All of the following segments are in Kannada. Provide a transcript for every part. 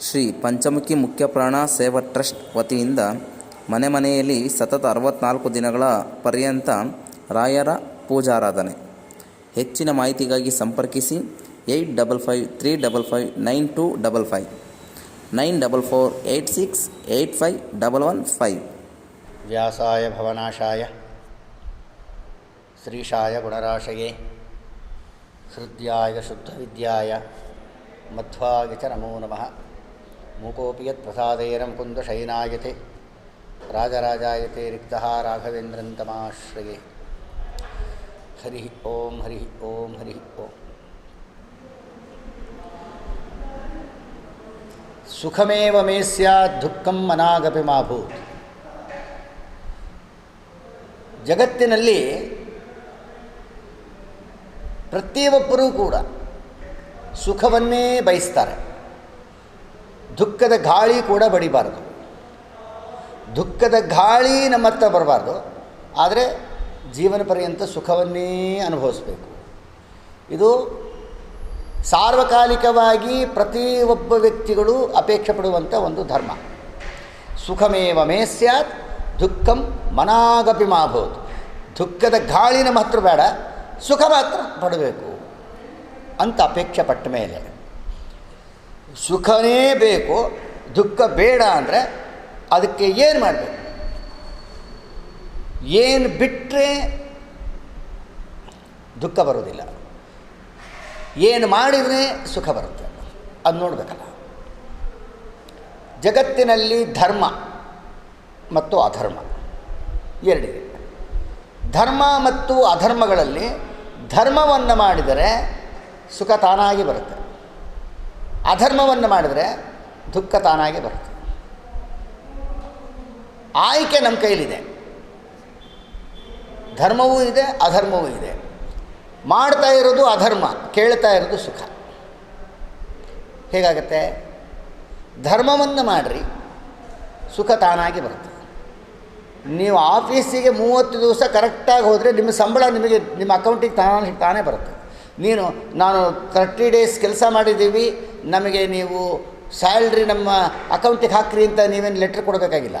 ಶ್ರೀ ಪಂಚಮುಖಿ ಮುಖ್ಯ ಪ್ರಾಣ ಸೇವಾ ಟ್ರಸ್ಟ್ ವತಿಯಿಂದ ಮನೆ ಮನೆಯಲ್ಲಿ ಸತತ ಅರವತ್ನಾಲ್ಕು ದಿನಗಳ ಪರ್ಯಂತ ರಾಯರ ಪೂಜಾರಾಧನೆ. ಹೆಚ್ಚಿನ ಮಾಹಿತಿಗಾಗಿ ಸಂಪರ್ಕಿಸಿ eight double five three double five nine two double five. Nine double four eight six eight five double one five. ವ್ಯಾಸಾಯ ಭವನಾಶಾಯ. ಶ್ರೀಶಾಯ ಗುಣರಾಶಯೇ. ಹೃದ್ಯಾಯ ಶುದ್ಧವಿದ್ಯಾಯ. ಮಧ್ವಾಯ ನಮೋ ನಮಃ. ಮೂಕೋಪಿ ಯತ್ ಪ್ರಸಾದೇನ ಮುಕುಂದಶಯನಾಯತೆ ರಾಜರಾಜಾಯತೆ ರಿಕ್ತಃ ರಾಘವೇಂದ್ರಂ ತಮಾಶ್ರಯೇ. ಹರಿ ಓಂ ಹರಿ ಓಂ ಹರಿ ಓಂ. ಸುಖಮೇವ ಮೇ ಸ್ಯಾತ್ ದುಃಖಂ ಮನಾಗಪಿ ಮಾಭೂತ್ ಜಗತ್ತಿನಲ್ಲಿ ಪ್ರತಿಯೊಬ್ಬರೂ ಕೂಡ ಸುಖವನ್ನೇ ಬಯಸ್ತಾರೆ. ದುಃಖದ ಗಾಳಿ ಕೂಡ ಬಡಿಬಾರದು. ದುಃಖದ ಗಾಳಿ ನಮ್ಮ ಹತ್ರ ಬರಬಾರ್ದು. ಆದರೆ ಜೀವನ ಪರ್ಯಂತ ಸುಖವನ್ನೇ ಅನುಭವಿಸಬೇಕು. ಇದು ಸಾರ್ವಕಾಲಿಕವಾಗಿ ಒಬ್ಬ ವ್ಯಕ್ತಿಗಳು ಅಪೇಕ್ಷೆ ಪಡುವಂಥ ಒಂದು ಧರ್ಮ. ಸುಖಮೇವ ಮೇ ಸ್ಯಾತ್, ದುಃಖಂ ಮನಾಗಪಿ ಮಾಭೂತ್ ದುಃಖದ ಗಾಳಿ ನಮ್ಮ ಹತ್ರ ಬೇಡ, ಸುಖ ಮಾತ್ರ ಪಡಬೇಕು ಅಂತ ಅಪೇಕ್ಷೆ ಪಟ್ಟ ಮೇಲೆ. ಸುಖನೇ ಬೇಕು, ದುಃಖ ಬೇಡ ಅಂದರೆ ಅದಕ್ಕೆ ಏನು ಮಾಡಬೇಕು? ಏನು ಬಿಟ್ಟರೆ ದುಃಖ ಬರೋದಿಲ್ಲ ಏನು ಮಾಡಿದರೆ ಸುಖ ಬರುತ್ತೆ? ಅದು ನೋಡಬೇಕಲ್ಲ. ಜಗತ್ತಿನಲ್ಲಿ ಧರ್ಮ ಮತ್ತು ಅಧರ್ಮ ಎರಡಿದೆ. ಧರ್ಮ ಮತ್ತು ಅಧರ್ಮಗಳಲ್ಲಿ ಧರ್ಮವನ್ನು ಮಾಡಿದರೆ ಸುಖ ತಾನಾಗಿ ಬರುತ್ತೆ. ಅಧರ್ಮವನ್ನು ಮಾಡಿದರೆ ದುಃಖ ತಾನಾಗಿ ಬರುತ್ತೆ. ಆಯ್ಕೆ ನಮ್ಮ ಕೈಲಿದೆ. ಧರ್ಮವೂ ಇದೆ, ಅಧರ್ಮವೂ ಇದೆ. ಮಾಡ್ತಾ ಇರೋದು ಅಧರ್ಮ, ಕೇಳ್ತಾ ಇರೋದು ಸುಖ. ಹೇಗಾಗತ್ತೆ? ಧರ್ಮವನ್ನು ಮಾಡಿರಿ, ಸುಖ ತಾನಾಗಿ ಬರುತ್ತೆ. ನೀವು ಆಫೀಸಿಗೆ ಮೂವತ್ತು ದಿವಸ ಕರೆಕ್ಟಾಗಿ ಹೋದರೆ ನಿಮ್ಮ ಸಂಬಳ ನಿಮಗೆ ನಿಮ್ಮ ಅಕೌಂಟಿಗೆ ತಾನೇ ತಾನೇ ಬರುತ್ತೆ. ನೀನು, ನಾನು ತರ್ಟಿ ಡೇಸ್ ಕೆಲಸ ಮಾಡಿದ್ದೀವಿ, ನಮಗೆ ನೀವು ಸ್ಯಾಲ್ರಿ ನಮ್ಮ ಅಕೌಂಟಿಗೆ ಹಾಕ್ರಿ ಅಂತ ನೀವೇನು ಲೆಟ್ರ್ ಕೊಡಬೇಕಾಗಿಲ್ಲ.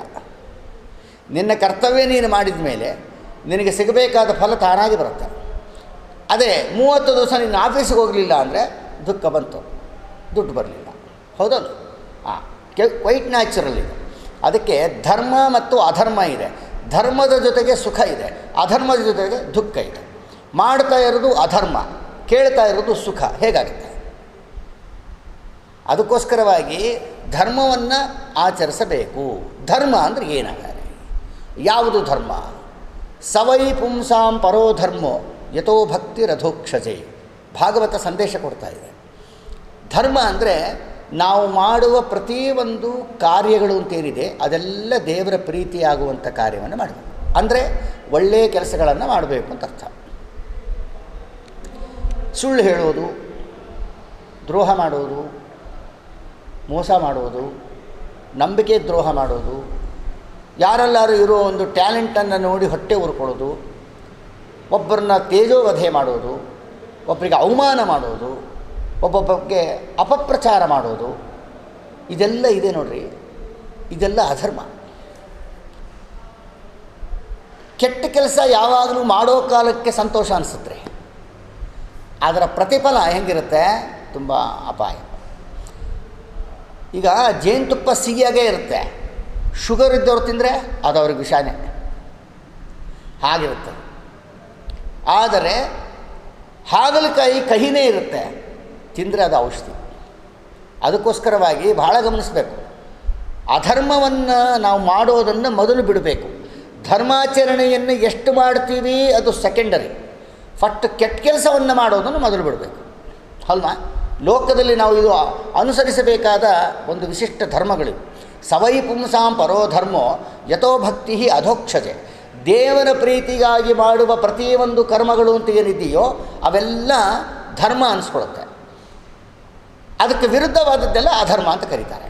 ನಿನ್ನ ಕರ್ತವ್ಯ ನೀನು ಮಾಡಿದ ಮೇಲೆ ನಿನಗೆ ಸಿಗಬೇಕಾದ ಫಲ ತಾನಾಗಿ ಬರುತ್ತೆ. ಅದೇ, ಮೂವತ್ತು ದಿವಸ ನೀನು ಆಫೀಸಿಗೆ ಹೋಗಲಿಲ್ಲ ಅಂದರೆ ದುಃಖ ಬಂತು. ದುಡ್ಡು ಬರಲಿಲ್ಲ. ಹೌದಲ್ಲ ಹಾಂ ಕೆ ಕ್ವೈಟ್ ನ್ಯಾಚುರಲ್ ಇದು. ಅದಕ್ಕೆ ಧರ್ಮ ಮತ್ತು ಅಧರ್ಮ ಇದೆ. ಧರ್ಮದ ಜೊತೆಗೆ ಸುಖ ಇದೆ. ಅಧರ್ಮದ ಜೊತೆಗೆ ದುಃಖ ಇದೆ. ಮಾಡ್ತಾ ಇರೋದು ಅಧರ್ಮ. ಕೇಳ್ತಾ ಇರೋದು ಸುಖ. ಹೇಗಾಗುತ್ತೆ? ಅದಕ್ಕೋಸ್ಕರವಾಗಿ ಧರ್ಮವನ್ನು ಆಚರಿಸಬೇಕು. ಧರ್ಮ ಅಂದರೆ ಏನಾಗಲಿ ಯಾವುದು ಧರ್ಮ? ಸವೈ ಪುಂಸಾಂ ಪರೋ ಧರ್ಮೋ ಯಥೋ ಭಕ್ತಿ ರಥೋಕ್ಷಜೆ. ಭಾಗವತ ಸಂದೇಶ ಕೊಡ್ತಾ ಇದೆ. ಧರ್ಮ ಅಂದರೆ ನಾವು ಮಾಡುವ ಪ್ರತಿಯೊಂದು ಕಾರ್ಯಗಳು ಅಂತೇನಿದೆ ಅದೆಲ್ಲ ದೇವರ ಪ್ರೀತಿಯಾಗುವಂಥ ಕಾರ್ಯವನ್ನು ಮಾಡಬೇಕು. ಅಂದರೆ ಒಳ್ಳೆಯ ಕೆಲಸಗಳನ್ನು ಮಾಡಬೇಕು ಅಂತ ಅರ್ಥ. ಸುಳ್ಳು ಹೇಳೋದು, ದ್ರೋಹ ಮಾಡೋದು, ಮೋಸ ಮಾಡೋದು, ನಂಬಿಕೆ ದ್ರೋಹ ಮಾಡೋದು, ಯಾರೆಲ್ಲರೂ ಇರೋ ಒಂದು ಟ್ಯಾಲೆಂಟನ್ನು ನೋಡಿ ಹೊಟ್ಟೆ ಉರ್ಕೊಳ್ಳೋದು ಒಬ್ಬರನ್ನ ತೇಜೋವಧೆ ಮಾಡೋದು ಒಬ್ಬರಿಗೆ ಅವಮಾನ ಮಾಡೋದು, ಒಬ್ಬೊಬ್ಬರಿಗೆ ಅಪಪ್ರಚಾರ ಮಾಡೋದು, ಇದೆಲ್ಲ ಇದೆ ನೋಡ್ರಿ. ಇದೆಲ್ಲ ಅಧರ್ಮ. ಕೆಟ್ಟ ಕೆಲಸ ಯಾವಾಗಲೂ ಮಾಡೋ ಕಾಲಕ್ಕೆ ಸಂತೋಷ ಅನಿಸುತ್ತೆ. ಅದರ ಪ್ರತಿಫಲ ಹೆಂಗಿರುತ್ತೆ? ತುಂಬ ಅಪಾಯ. ಈಗ ಜೇನುತುಪ್ಪ ಸಿಹಿಯಾಗೇ ಇರುತ್ತೆ. ಶುಗರ್ ಇದ್ದವ್ರು ತಿಂದರೆ ಅದು ಅವ್ರಿಗೆ ವಿಷಾನೇ. ಹಾಗಿರುತ್ತೆ. ಆದರೆ ಹಾಗಲಕಾಯಿ ಕಹಿನೇ ಇರುತ್ತೆ. ತಿಂದರೆ ಅದು ಔಷಧಿ. ಅದಕ್ಕೋಸ್ಕರವಾಗಿ ಭಾಳ ಗಮನಿಸಬೇಕು. ಅಧರ್ಮವನ್ನು ನಾವು ಮಾಡೋದನ್ನು ಮೊದಲು ಬಿಡಬೇಕು. ಧರ್ಮಾಚರಣೆಯನ್ನು ಎಷ್ಟು ಮಾಡ್ತೀವಿ ಅದು ಸೆಕೆಂಡರಿ ಫಸ್ಟ್ ಕೆಟ್ಟ ಕೆಲಸವನ್ನು ಮಾಡೋದನ್ನು ಮೊದಲು ಬಿಡಬೇಕು. ಅಲ್ವಾ? ಲೋಕದಲ್ಲಿ ನಾವು ಇದು ಅನುಸರಿಸಬೇಕಾದ ಒಂದು ವಿಶಿಷ್ಟ ಧರ್ಮಗಳಿವೆ. ಸವೈ ಪುಂಸಾಂ ಪರೋ ಧರ್ಮೋ ಯಥೋ ಭಕ್ತಿ ಅಧೋಕ್ಷಜೆ. ದೇವರ ಪ್ರೀತಿಗಾಗಿ ಮಾಡುವ ಪ್ರತಿಯೊಂದು ಕರ್ಮಗಳು ಅಂತ ಏನಿದೆಯೋ ಅವೆಲ್ಲ ಧರ್ಮ ಅನಿಸ್ಕೊಳುತ್ತೆ ಅದಕ್ಕೆ ವಿರುದ್ಧವಾದದ್ದೆಲ್ಲ ಅಧರ್ಮ ಅಂತ ಕರೀತಾರೆ.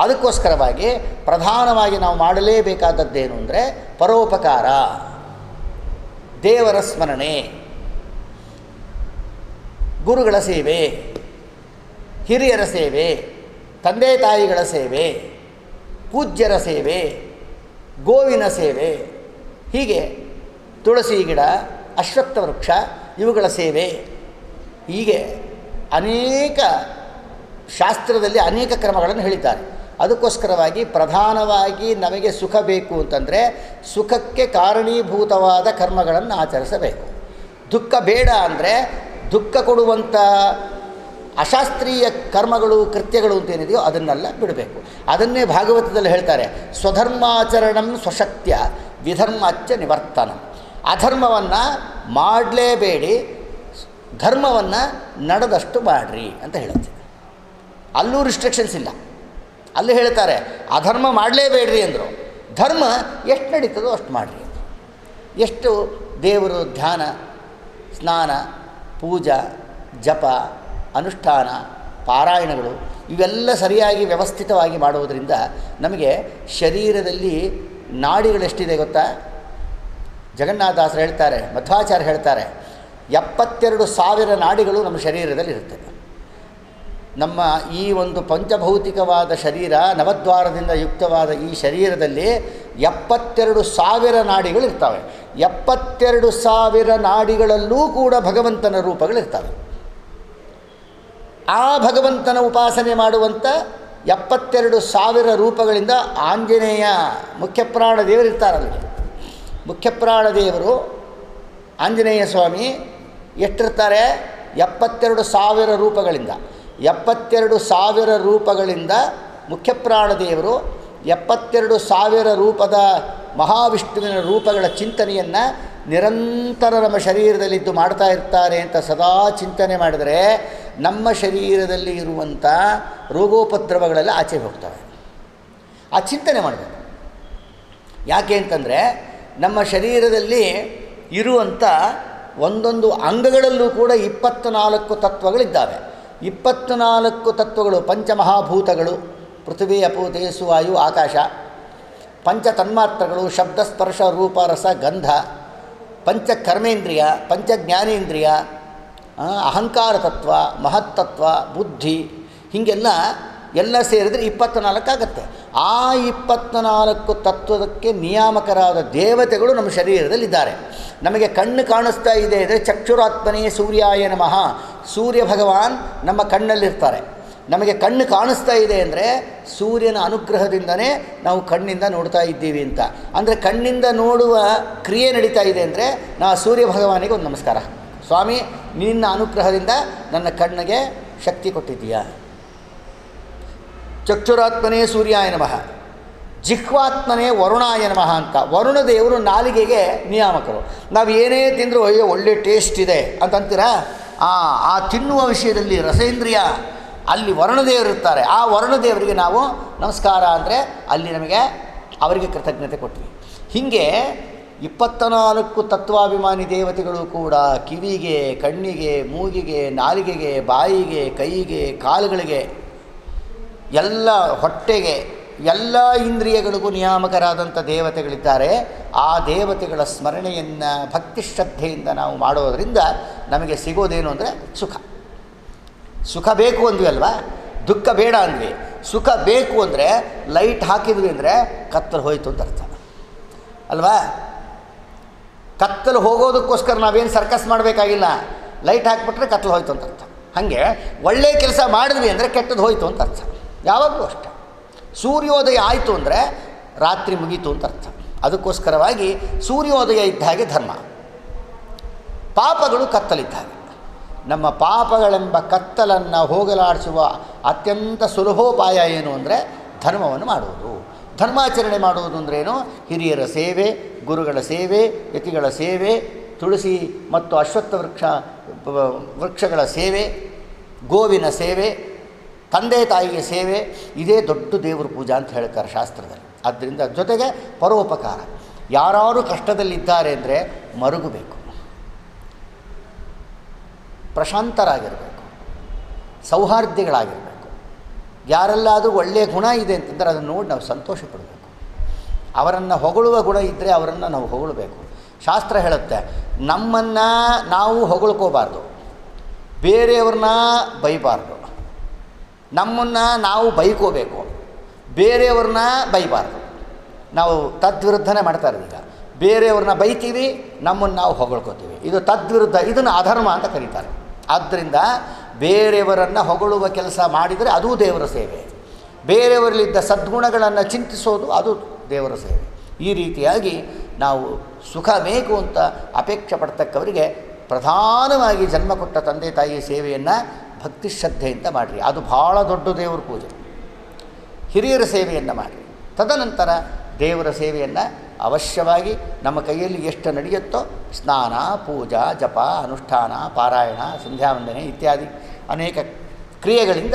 ಅದಕ್ಕೋಸ್ಕರವಾಗಿ ಪ್ರಧಾನವಾಗಿ ನಾವು ಮಾಡಲೇಬೇಕಾದದ್ದೇನು ಅಂದರೆ ಪರೋಪಕಾರ. ದೇವರ ಸ್ಮರಣೆ. ಗುರುಗಳ ಸೇವೆ, ಹಿರಿಯರ ಸೇವೆ, ತಂದೆ ತಾಯಿಗಳ ಸೇವೆ, ಪೂಜ್ಯರ ಸೇವೆ, ಗೋವಿನ ಸೇವೆ, ಹೀಗೆ ತುಳಸಿ ಗಿಡ, ಅಶ್ವತ್ಥ ವೃಕ್ಷ ಇವುಗಳ ಸೇವೆ. ಹೀಗೆ ಅನೇಕ ಶಾಸ್ತ್ರದಲ್ಲಿ ಅನೇಕ ಕ್ರಮಗಳನ್ನು ಹೇಳಿದ್ದಾರೆ. ಅದಕ್ಕೋಸ್ಕರವಾಗಿ ಪ್ರಧಾನವಾಗಿ ನಮಗೆ ಸುಖ ಬೇಕು ಅಂತಂದರೆ ಸುಖಕ್ಕೆ ಕಾರಣೀಭೂತವಾದ ಕರ್ಮಗಳನ್ನು ಆಚರಿಸಬೇಕು. ದುಃಖ ಬೇಡ ಅಂದರೆ ದುಃಖ ಕೊಡುವಂಥ ಅಶಾಸ್ತ್ರೀಯ ಕರ್ಮಗಳು, ಕೃತ್ಯಗಳು ಅಂತೇನಿದೆಯೋ ಅದನ್ನೆಲ್ಲ ಬಿಡಬೇಕು. ಅದನ್ನೇ ಭಾಗವತದಲ್ಲಿ ಹೇಳ್ತಾರೆ, ಸ್ವಧರ್ಮಾಚರಣಂ ಸ್ವಶಕ್ತ್ಯ ವಿಧರ್ಮಾಚ್ಯ ನಿವರ್ತನ. ಅಧರ್ಮವನ್ನು ಮಾಡಲೇಬೇಡಿ, ಧರ್ಮವನ್ನು ನಡೆದಷ್ಟು ಮಾಡ್ರಿ ಅಂತ ಹೇಳುತ್ತೆ. ಅಲ್ಲೂ ರಿಸ್ಟ್ರಿಕ್ಷನ್ಸ್ ಇಲ್ಲ. ಅಲ್ಲಿ ಹೇಳ್ತಾರೆ, ಅಧರ್ಮ ಮಾಡಲೇಬೇಡ್ರಿ ಅಂದರು. ಧರ್ಮ ಎಷ್ಟು ನಡೀತದೋ ಅಷ್ಟು ಮಾಡಿರಿ ಎಷ್ಟು ದೇವರು ಧ್ಯಾನ, ಸ್ನಾನ ಪೂಜಾ, ಜಪ, ಅನುಷ್ಠಾನ, ಪಾರಾಯಣಗಳು ಇವೆಲ್ಲ ಸರಿಯಾಗಿ ವ್ಯವಸ್ಥಿತವಾಗಿ ಮಾಡುವುದರಿಂದ ನಮಗೆ ಶರೀರದಲ್ಲಿ ನಾಡಿಗಳೆಷ್ಟಿದೆ ಗೊತ್ತಾ? ಜಗನ್ನಾಥದಾಸರು ಹೇಳ್ತಾರೆ, ಮಧ್ವಾಚಾರ್ಯ ಹೇಳ್ತಾರೆ, ಎಪ್ಪತ್ತೆರಡು ಸಾವಿರ ನಾಡಿಗಳು ನಮ್ಮ ಶರೀರದಲ್ಲಿ ಇರುತ್ತವೆ ನಮ್ಮ ಈ ಒಂದು ಪಂಚಭೌತಿಕವಾದ ಶರೀರ, ನವದ್ವಾರದಿಂದ ಯುಕ್ತವಾದ ಈ ಶರೀರದಲ್ಲಿ ಎಪ್ಪತ್ತೆರಡು ಸಾವಿರ ನಾಡಿಗಳು ಇರ್ತವೆ ಎಪ್ಪತ್ತೆರಡು ಸಾವಿರ ನಾಡಿಗಳಲ್ಲೂ ಕೂಡ ಭಗವಂತನ ರೂಪಗಳಿರ್ತವೆ. ಆ ಭಗವಂತನ ಉಪಾಸನೆ ಮಾಡುವಂಥ ಎಪ್ಪತ್ತೆರಡು ಸಾವಿರ ರೂಪಗಳಿಂದ ಆಂಜನೇಯ ಮುಖ್ಯಪ್ರಾಣ ದೇವರು ಇರ್ತಾರಲ್ಲಿ ಮುಖ್ಯಪ್ರಾಣ ದೇವರು ಆಂಜನೇಯ ಸ್ವಾಮಿ ಎಷ್ಟಿರ್ತಾರೆ? ಎಪ್ಪತ್ತೆರಡು ಸಾವಿರ ರೂಪಗಳಿಂದ. ಎಪ್ಪತ್ತೆರಡು ಸಾವಿರ ರೂಪಗಳಿಂದ ಮುಖ್ಯಪ್ರಾಣದೇವರು ಎಪ್ಪತ್ತೆರಡು ಸಾವಿರ ರೂಪದ ಮಹಾವಿಷ್ಣುವಿನ ರೂಪಗಳ ಚಿಂತನೆಯನ್ನು ನಿರಂತರ ನಮ್ಮ ಶರೀರದಲ್ಲಿದ್ದು ಮಾಡ್ತಾ ಇರ್ತಾರೆ ಅಂತ ಸದಾ ಚಿಂತನೆ ಮಾಡಿದರೆ ನಮ್ಮ ಶರೀರದಲ್ಲಿ ಇರುವಂಥ ರೋಗೋಪದ್ರವಗಳೆಲ್ಲ ಆಚೆ ಹೋಗ್ತವೆ. ಆ ಚಿಂತನೆ ಮಾಡಬೇಕು ಯಾಕೆ ಅಂತಂದರೆ ನಮ್ಮ ಶರೀರದಲ್ಲಿ ಇರುವಂಥ ಒಂದೊಂದು ಅಂಗಗಳಲ್ಲೂ ಕೂಡ ಇಪ್ಪತ್ತ್ನಾಲ್ಕು ತತ್ವಗಳಿದ್ದಾವೆ. ಇಪ್ಪತ್ತ್ನಾಲ್ಕು ತತ್ವಗಳು, ಪಂಚಮಹಾಭೂತಗಳು, ಪೃಥ್ವಿ ಅಪು ತೇಜಸ್ಸು ವಾಯು ಆಕಾಶ ಪಂಚ ತನ್ಮಾತ್ರಗಳು ಶಬ್ದ ಸ್ಪರ್ಶ ರೂಪ ರಸ ಗಂಧ ಪಂಚ ಕರ್ಮೇಂದ್ರಿಯ ಪಂಚ ಜ್ಞಾನೇಂದ್ರಿಯ ಅಹಂಕಾರ ತತ್ವ ಮಹತ್ತತ್ವ ಬುದ್ಧಿ, ಹೀಗೆಲ್ಲ ಎಲ್ಲ ಸೇರಿದರೆ ಇಪ್ಪತ್ತ್ನಾಲ್ಕು ಆಗುತ್ತೆ. ಆ ಇಪ್ಪತ್ತ್ನಾಲ್ಕು ತತ್ವದಕ್ಕೆ ನಿಯಾಮಕರಾದ ದೇವತೆಗಳು ನಮ್ಮ ಶರೀರದಲ್ಲಿದ್ದಾರೆ. ನಮಗೆ ಕಣ್ಣು ಕಾಣಿಸ್ತಾ ಇದೆ ಅಂದರೆ ಚಕ್ಷುರಾತ್ಮನೇ ಸೂರ್ಯಾಯ ನಮಃ. ಸೂರ್ಯ ಭಗವಾನ್ ನಮ್ಮ ಕಣ್ಣಲ್ಲಿರ್ತಾರೆ. ನಮಗೆ ಕಣ್ಣು ಕಾಣಿಸ್ತಾ ಇದೆ ಅಂದರೆ ಸೂರ್ಯನ ಅನುಗ್ರಹದಿಂದನೇ ನಾವು ಕಣ್ಣಿಂದ ನೋಡ್ತಾ ಇದ್ದೀವಿ ಅಂತ. ಅಂದರೆ ಕಣ್ಣಿಂದ ನೋಡುವ ಕ್ರಿಯೆ ನಡೀತಾ ಇದೆ ಅಂದರೆ ನಾ ಸೂರ್ಯ ಭಗವಾನಿಗೆ ಒಂದು ನಮಸ್ಕಾರ. ಸ್ವಾಮಿ, ನಿನ್ನ ಅನುಗ್ರಹದಿಂದ ನನ್ನ ಕಣ್ಣಿಗೆ ಶಕ್ತಿ ಕೊಟ್ಟಿದ್ದೀಯಾ? ಚಕ್ಷುರಾತ್ಮನೇ ಸೂರ್ಯಾಯ ನಮಃ, ಜಿಹ್ವಾತ್ಮನೇ ವರುಣಾಯ ನಮಃ ಅಂತ. ವರುಣ ದೇವರು ನಾಲಿಗೆಗೆ ನಿಯಾಮಕರು. ನಾವು ಏನೇ ತಿಂದರೂ ಅಯ್ಯೋ ಒಳ್ಳೆ ಟೇಸ್ಟ್ ಇದೆ ಅಂತಂತೀರಾ? ಆ ಆ ತಿನ್ನುವ ವಿಷಯದಲ್ಲಿ ರಸೇಂದ್ರಿಯ, ಅಲ್ಲಿ ವರುಣದೇವರು ಇರ್ತಾರೆ. ಆ ವರುಣದೇವರಿಗೆ ನಾವು ನಮಸ್ಕಾರ ಅಂದರೆ ಅಲ್ಲಿ ನಮಗೆ ಅವರಿಗೆ ಕೃತಜ್ಞತೆ ಕೊಟ್ವಿ. ಹೀಗೆ ಇಪ್ಪತ್ತ ನಾಲ್ಕು ತತ್ವಾಭಿಮಾನಿ ದೇವತೆಗಳು ಕೂಡ ಕಿವಿಗೆ, ಕಣ್ಣಿಗೆ, ಮೂಗಿಗೆ, ನಾಲಿಗೆಗೆ, ಬಾಯಿಗೆ, ಕೈಗೆ, ಕಾಲುಗಳಿಗೆ ಎಲ್ಲ ಹೊಟ್ಟೆಗೆ ಎಲ್ಲ ಇಂದ್ರಿಯಗಳಿಗೂ ನಿಯಾಮಕರಾದಂಥ ದೇವತೆಗಳಿದ್ದಾರೆ. ಆ ದೇವತೆಗಳ ಸ್ಮರಣೆಯನ್ನು, ಭಕ್ತಿ ಶ್ರದ್ಧೆಯಿಂದ ನಾವು ಮಾಡೋದರಿಂದ ನಮಗೆ ಸಿಗೋದೇನು ಅಂದರೆ ಸುಖ. ಸುಖ ಬೇಕು ಅಂದ್ವಿ ಅಲ್ವಾ? ದುಃಖ ಬೇಡ ಅಂದ್ವಿ. ಸುಖ ಬೇಕು ಅಂದರೆ ಲೈಟ್ ಹಾಕಿದ್ವಿ ಅಂದರೆ ಕತ್ತಲು ಹೋಯಿತು ಅಂತ ಅರ್ಥ. ಅಲ್ವಾ? ಕತ್ತಲು ಹೋಗೋದಕ್ಕೋಸ್ಕರ ನಾವೇನು ಸರ್ಕಸ್ ಮಾಡಬೇಕಾಗಿಲ್ಲ. ಲೈಟ್ ಹಾಕಿಬಿಟ್ರೆ ಕತ್ತಲು ಹೋಯ್ತು ಅಂತ ಅರ್ಥ. ಹಾಗೆ ಒಳ್ಳೆಯ ಕೆಲಸ ಮಾಡಿದ್ವಿ ಅಂದರೆ ಕೆಟ್ಟದ್ದು ಹೋಯಿತು ಅಂತ ಅರ್ಥ. ಯಾವಾಗಲೂ ಅಷ್ಟೆ. ಸೂರ್ಯೋದಯ ಆಯಿತು ಅಂದರೆ ರಾತ್ರಿ ಮುಗೀತು ಅಂತ ಅರ್ಥ. ಅದಕ್ಕೋಸ್ಕರವಾಗಿ ಸೂರ್ಯೋದಯ ಇದ್ದ ಹಾಗೆ ಧರ್ಮ. ಪಾಪಗಳು ಕತ್ತಲಿದ್ದ ಹಾಗೆ. ನಮ್ಮ ಪಾಪಗಳೆಂಬ ಕತ್ತಲನ್ನು ಹೋಗಲಾಡಿಸುವ ಅತ್ಯಂತ ಸುಲಭೋಪಾಯ ಏನು ಅಂದರೆ ಧರ್ಮವನ್ನು ಮಾಡುವುದು. ಧರ್ಮಾಚರಣೆ ಮಾಡುವುದು ಅಂದ್ರೇನು ಹಿರಿಯರ ಸೇವೆ, ಗುರುಗಳ ಸೇವೆ, ಯತಿಗಳ ಸೇವೆ, ತುಳಸಿ ಮತ್ತು ಅಶ್ವತ್ಥ ವೃಕ್ಷ ವೃಕ್ಷಗಳ ಸೇವೆ, ಗೋವಿನ ಸೇವೆ ತಂದೆ ತಾಯಿಗೆ ಸೇವೆ, ಇದೇ ದೊಡ್ಡ ದೇವ್ರ ಪೂಜಾ ಅಂತ ಹೇಳ್ತಾರೆ ಶಾಸ್ತ್ರದಲ್ಲಿ. ಆದ್ದರಿಂದ ಜೊತೆಗೆ ಪರೋಪಕಾರ. ಯಾರು ಕಷ್ಟದಲ್ಲಿದ್ದಾರೆ ಅಂದರೆ ಮರುಗಬೇಕು. ಪ್ರಶಾಂತರಾಗಿರಬೇಕು. ಸೌಹಾರ್ದಿಗಳಾಗಿರಬೇಕು. ಯಾರೆಲ್ಲಾದರೂ ಒಳ್ಳೆಯ ಗುಣ ಇದೆ ಅಂತಂದರೆ ಅದನ್ನು ನೋಡಿ ನಾವು ಸಂತೋಷ ಪಡಬೇಕು. ಅವರನ್ನು ಹೊಗಳುವ ಗುಣ ಇದ್ದರೆ ಅವರನ್ನು ನಾವು ಹೊಗಳಬೇಕು. ಶಾಸ್ತ್ರ ಹೇಳುತ್ತೆ, ನಮ್ಮನ್ನು ನಾವು ಹೊಗಳ್ಕೋಬಾರ್ದು. ಬೇರೆಯವ್ರನ್ನ ಬೈಬಾರ್ದು. ನಮ್ಮನ್ನು ನಾವು ಬೈಕೋಬೇಕು. ಬೇರೆಯವ್ರನ್ನ ಬೈಬಾರ್ದು. ನಾವು ತದ್ವಿರುದ್ಧನೇ ಮಾಡ್ತಾ ಇರೋದು ಈಗ. ಬೇರೆಯವ್ರನ್ನ ಬೈತೀವಿ, ನಮ್ಮನ್ನು ನಾವು ಹೊಗಳ್ಕೋತೀವಿ. ಇದು ತದ್ವಿರುದ್ಧ, ಇದನ್ನು ಅಧರ್ಮ ಅಂತ ಕರೀತಾರೆ. ಆದ್ದರಿಂದ ಬೇರೆಯವರನ್ನು ಹೊಗಳುವ ಕೆಲಸ ಮಾಡಿದರೆ ಅದೂ ದೇವರ ಸೇವೆ. ಬೇರೆಯವರಲ್ಲಿದ್ದ ಸದ್ಗುಣಗಳನ್ನು ಚಿಂತಿಸೋದು ಅದು ದೇವರ ಸೇವೆ. ಈ ರೀತಿಯಾಗಿ ನಾವು ಸುಖ ಬೇಕು ಅಂತ ಅಪೇಕ್ಷೆ ಪಡ್ತಕ್ಕವರಿಗೆ ಪ್ರಧಾನವಾಗಿ ಜನ್ಮ ಕೊಟ್ಟ ತಂದೆ ತಾಯಿಯ ಸೇವೆಯನ್ನು ಭಕ್ತಿ ಶ್ರದ್ಧೆಯಿಂದ ಮಾಡಿರಿ. ಅದು ಭಾಳ ದೊಡ್ಡ ದೇವ್ರ ಪೂಜೆ. ಹಿರಿಯರ ಸೇವೆಯನ್ನು ಮಾಡಿ ತದನಂತರ ದೇವರ ಸೇವೆಯನ್ನು ಅವಶ್ಯವಾಗಿ ನಮ್ಮ ಕೈಯಲ್ಲಿ ಎಷ್ಟು ನಡೆಯುತ್ತೋ ಸ್ನಾನ, ಪೂಜಾ, ಜಪ, ಅನುಷ್ಠಾನ, ಪಾರಾಯಣ, ಸಂಧ್ಯಾವಂದನೆ ಇತ್ಯಾದಿ ಅನೇಕ ಕ್ರಿಯೆಗಳಿಂದ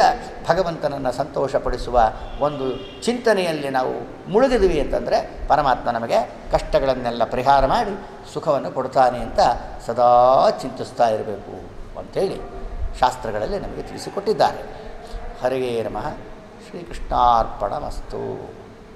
ಭಗವಂತನನ್ನು ಸಂತೋಷಪಡಿಸುವ ಒಂದು ಚಿಂತನೆಯಲ್ಲಿ ನಾವು ಮುಳುಗಿದ್ವಿ ಅಂತಂದರೆ ಪರಮಾತ್ಮ ನಮಗೆ ಕಷ್ಟಗಳನ್ನೆಲ್ಲ ಪರಿಹಾರ ಮಾಡಿ ಸುಖವನ್ನು ಕೊಡ್ತಾನೆ ಅಂತ ಸದಾ ಚಿಂತಿಸ್ತಾ ಇರಬೇಕು ಅಂಥೇಳಿ ಶಾಸ್ತ್ರಗಳಲ್ಲಿ ನಮಗೆ ತಿಳಿಸಿಕೊಟ್ಟಿದ್ದಾರೆ. ಹರಿಯೇ ನಮಃ. ಶ್ರೀಕೃಷ್ಣಾರ್ಪಣಮಸ್ತು.